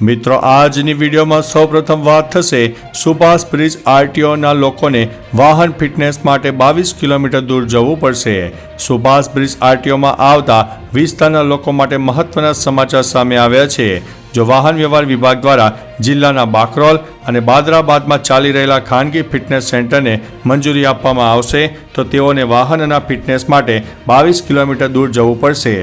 મિત્રો, આજની વિડીયોમાં સૌપ્રથમ વાત થશે સુભાષ બ્રિજ આરટીઓના લોકોને વાહન ફિટનેસ માટે બાવીસ કિલોમીટર દૂર જવું પડશે. સુભાષ બ્રિજ આરટીઓમાં આવતા વિસ્તારના લોકો માટે મહત્વના સમાચાર સામે આવ્યા છે. જો વાહન વ્યવહાર વિભાગ દ્વારા જિલ્લાના બાકરોલ અને બાદરાબાદમાં ચાલી રહેલા ખાનગી ફિટનેસ સેન્ટરને મંજૂરી આપવામાં આવશે, તો તેઓને વાહનના ફિટનેસ માટે બાવીસ કિલોમીટર દૂર જવું પડશે.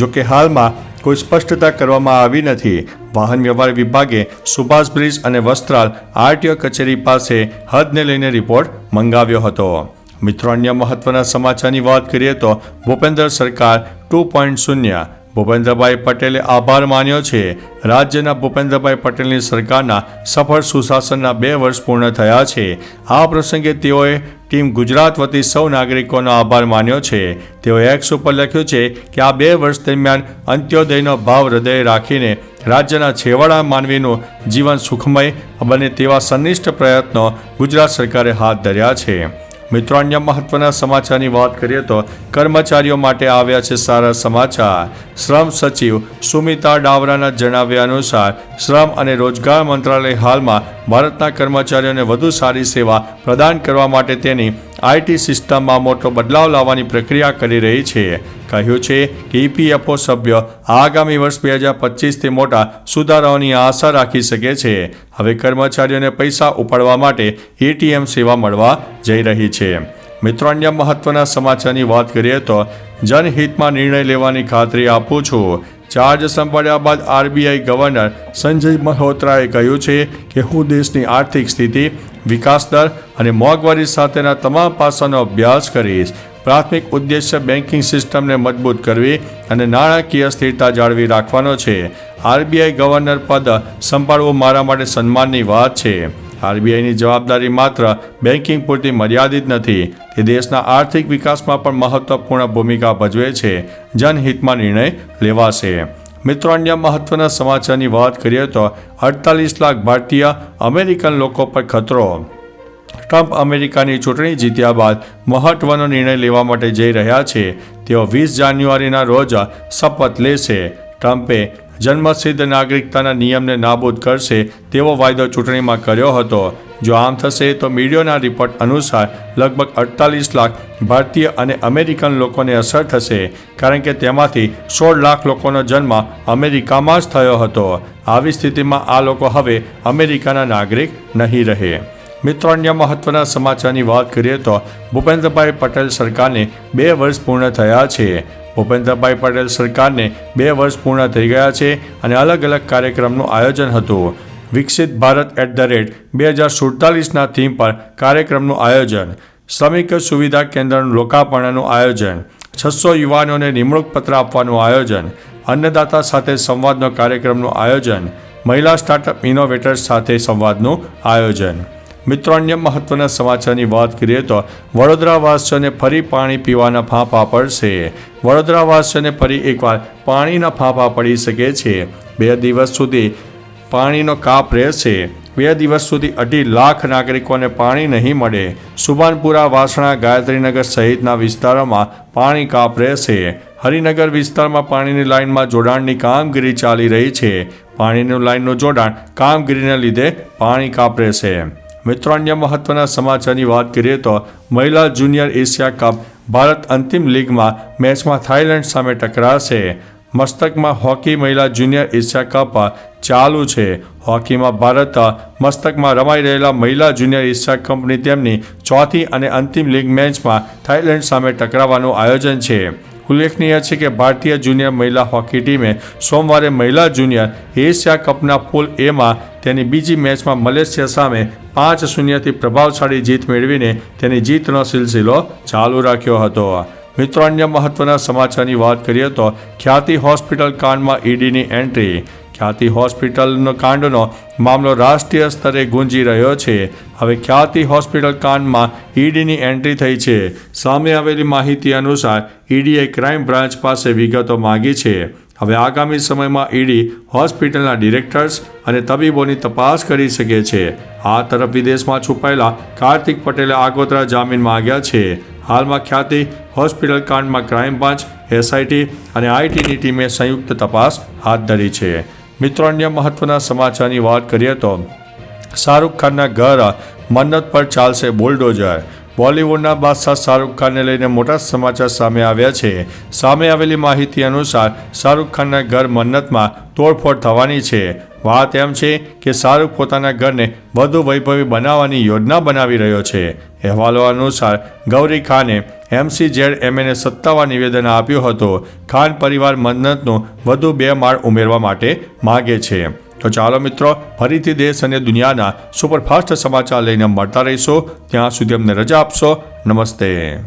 જો કે હાલમાં કોઈ સ્પષ્ટતા કરવામાં આવી નથી. વાહન વ્યવહાર વિભાગે સુભાષ બ્રિજ અને વસ્ત્રાલ આરટીઓ કચેરી પાસે હદને લઈને રિપોર્ટ મંગાવ્યો હતો. મિત્રો, અન્ય મહત્વના સમાચારની વાત કરીએ તો ભૂપેન્દ્ર સરકાર ટુ પોઈન્ટ શૂન્ય. ભૂપેન્દ્રભાઈ પટેલે આભાર માન્યો છે. રાજ્યના ભૂપેન્દ્રભાઈ પટેલની સરકારના સફળ સુશાસનના બે વર્ષ પૂર્ણ થયા છે. આ પ્રસંગે તેઓએ ટીમ ગુજરાત વતી સૌ નાગરિકોનો આભાર માન્યો છે. તેઓએ એક્સ ઉપર લખ્યું છે કે આ બે વર્ષ દરમિયાન અંત્યોદયનો ભાવ હૃદય રાખીને રાજ્યના છેવાડા માનવીનું જીવન સુખમય બને તેવા સંનિષ્ઠ પ્રયત્નો ગુજરાત સરકારે હાથ ધર્યા છે. મિત્રો, અન્ય મહત્વના સમાચારની વાત કરીએ તો કર્મચારીઓ માટે આવ્યા છે સારા સમાચાર. શ્રમ સચિવ સુમિતા ડાવરાના જણાવ્યા અનુસાર, શ્રમ અને રોજગાર મંત્રાલય હાલમાં ભારતના કર્મચારીઓને વધુ સારી સેવા પ્રદાન કરવા માટે તેની આઈટી સિસ્ટમમાં મોટો બદલાવ લાવવાની પ્રક્રિયા કરી રહી છે. કહ્યું છે કે ઈપીએફઓ સભ્ય આગામી વર્ષ બે હજાર પચીસથી મોટા સુધારાઓની આશા રાખી શકે છે. હવે કર્મચારીઓને પૈસા ઉપાડવા માટે એટીએમ સેવા મળવા જઈ રહી છે. મિત્રો, અન્ય મહત્વના સમાચારની વાત કરીએ તો જનહિતમાં નિર્ણય લેવાની ખાતરી આપું છું. ચાર્જ સંભાળ્યા બાદ આરબીઆઈ ગવર્નર સંજય મલ્હોત્રાએ કહ્યું છે કે હું દેશની આર્થિક સ્થિતિ વિકાસ દર અને મોંઘવારી સાથેના તમામ પાસાનો અભ્યાસ કરીશ. પ્રાથમિક ઉદ્દેશ્ય બેન્કિંગ સિસ્ટમને મજબૂત કરવી અને નાણાકીય સ્થિરતા જાળવી રાખવાનો છે. આરબીઆઈ ગવર્નર પદ સંભાળવું મારા માટે સન્માનની વાત છે. આરબીઆઈની જવાબદારી માત્ર બેન્કિંગ પૂરતી મર્યાદિત નથી, તે દેશના આર્થિક વિકાસમાં પણ મહત્વપૂર્ણ ભૂમિકા ભજવે છે. જનહિતમાં નિર્ણય લેવાશે. મિત્રો, અન્ય મહત્વના સમાચારની વાત કરીએ તો અડતાલીસ લાખ ભારતીય અમેરિકન લોકો પર ખતરો. ટ્રમ્પ અમેરિકાની ચૂંટણી જીત્યા બાદ મહત્વનો નિર્ણય લેવા માટે જઈ રહ્યા છે. તેઓ વીસ જાન્યુઆરીના રોજ શપથ લેશે. ટ્રમ્પે જન્મસિદ્ધ નાગરિકતાના નિયમને નાબૂદ કરશે તેવો વાયદો ચૂંટણીમાં કર્યો હતો. જો આમ થશે, તો મીડિયાના રિપોર્ટ અનુસાર લગભગ અડતાલીસ લાખ ભારતીય અને અમેરિકન લોકોને અસર થશે, કારણ કે તેમાંથી સોળ લાખ લોકોનો જન્મ અમેરિકામાં જ થયો હતો. આવી સ્થિતિમાં આ લોકો હવે અમેરિકાના નાગરિક નહીં રહે. મિત્રો, અન્ય મહત્વના સમાચારની વાત કરીએ તો ભૂપેન્દ્રભાઈ પટેલ સરકારને બે વર્ષ પૂર્ણ થયા છે. ભૂપેન્દ્રભાઈ પટેલ સરકારને બે વર્ષ પૂર્ણ થઈ ગયા છે અને અલગ અલગ કાર્યક્રમનું આયોજન હતું. વિકસિત ભારત એટ ધ રેટ બે હજાર સુડતાલીસના થીમ પર કાર્યક્રમનું આયોજન. શ્રમિક સુવિધા કેન્દ્રનું લોકાર્પણનું આયોજન. છસો યુવાનોને નિમણૂક પત્ર આપવાનું આયોજન. અન્નદાતા સાથે સંવાદનો કાર્યક્રમનું આયોજન. મહિલા સ્ટાર્ટઅપ ઇનોવેટર્સ સાથે સંવાદનું આયોજન. મિત્રો અન્ય મહત્વના સમાચારની વાત કરીએ તો વડોદરાવાસીઓને ફરી પાણી પીવાના ફાંફા પડશે. વડોદરાવાસીઓને ફરી એકવાર પાણીના ફાંફા પડી શકે છે. બે દિવસ સુધી પાણીનો કાપ રહેશે. બે દિવસ સુધી અઢી લાખ નાગરિકોને પાણી નહીં મળે. સુભાનપુરા, વાસણા, ગાયત્રીનગર સહિતના વિસ્તારોમાં પાણી કાપ રહેશે. હરિનગર વિસ્તારમાં પાણીની લાઇનમાં જોડાણની કામગીરી ચાલી રહી છે. પાણીનું લાઇનનું જોડાણ કામગીરીને લીધે પાણી કાપ રહેશે. મિત્રો, અન્ય મહત્વના સમાચારની વાત કરીએ તો મહિલા જુનિયર એશિયા કપ ભારત અંતિમ લીગમાં મેચમાં થાઇલેન્ડ સામે ટકરાશે. મસ્તકમાં હોકી મહિલા જુનિયર એશિયા કપ ચાલુ છે. હોકીમાં ભારત મસ્તકમાં રમાઈ રહેલા મહિલા જુનિયર એશિયા કંપની તેમની ચોથી અને અંતિમ લીગ મેચમાં થાઇલેન્ડ સામે ટકરાવવાનું આયોજન છે. ઉલ્લેખનીય છે કે ભારતીય જુનિયર મહિલા હોકી ટીમે સોમવારે મહિલા જુનિયર એશિયા કપના પુલ એમાં તેની બીજી મેચમાં મલેશિયા સામે પાંચ શૂન્યથી પ્રભાવશાળી જીત મેળવીને તેની જીતનો સિલસિલો ચાલુ રાખ્યો હતો. મિત્રો, અન્ય મહત્વના સમાચારની વાત કરીએ તો ખ્યાતિ હોસ્પિટલ કાંડમાં ઈડીની એન્ટ્રી. ખ્યાતિ હોસ્પિટલનો કાંડનો મામલો રાષ્ટ્રીય સ્તરે ગુંજી રહ્યો છે. હવે ખ્યાતિ હોસ્પિટલ કાંડમાં ઈડીની એન્ટ્રી થઈ છે. સામે આવેલી માહિતી અનુસાર ઈડીએ ક્રાઇમ બ્રાન્ચ પાસે વિગતો માંગી છે. હવે આગામી સમયમાં ઈડી હોસ્પિટલના ડિરેક્ટર્સ અને તબીબોની તપાસ કરી શકે છે. આ તરફ વિદેશમાં છુપાયેલા કાર્તિક પટેલે આગોતરા જામીન માંગ્યા છે. હાલમાં ખ્યાતિ હોસ્પિટલ કાંડમાં ક્રાઇમ બ્રાન્ચ, એસઆઈટી અને આઈટીની ટીમે સંયુક્ત તપાસ હાથ ધરી છે. મિત્રો, અન્ય મહત્વના સમાચારની વાત કરીએ તો શાહરૂખ ખાનના ઘર મન્નત પર ચાલશે બુલડોઝર. બોલિવૂડના બાદશાહ શાહરૂખ ખાનને લઈને મોટા સમાચાર સામે આવ્યા છે. સામે આવેલી માહિતી અનુસાર, શાહરૂખ ખાનના ઘર મન્નતમાં તોડફોડ થવાની છે. વાત એમ છે કે શાહરૂખ પોતાના ઘરને વધુ વૈભવી બનાવવાની યોજના બનાવી રહ્યો છે. અહેવાલો અનુસાર, ગૌરી ખાને એમસી જેડ એમએને સત્તાવાર નિવેદન આપ્યું હતું. ખાન પરિવાર મન્નતનો વધુ બે માળ ઉમેરવા માટે માગે છે. તો ચાલો મિત્રો, ફરીથી દેશ અને દુનિયાના સુપરફાસ્ટ સમાચાર લઈને મળતા રહીશો. ત્યાં સુધી અમને રજા આપશો. નમસ્તે.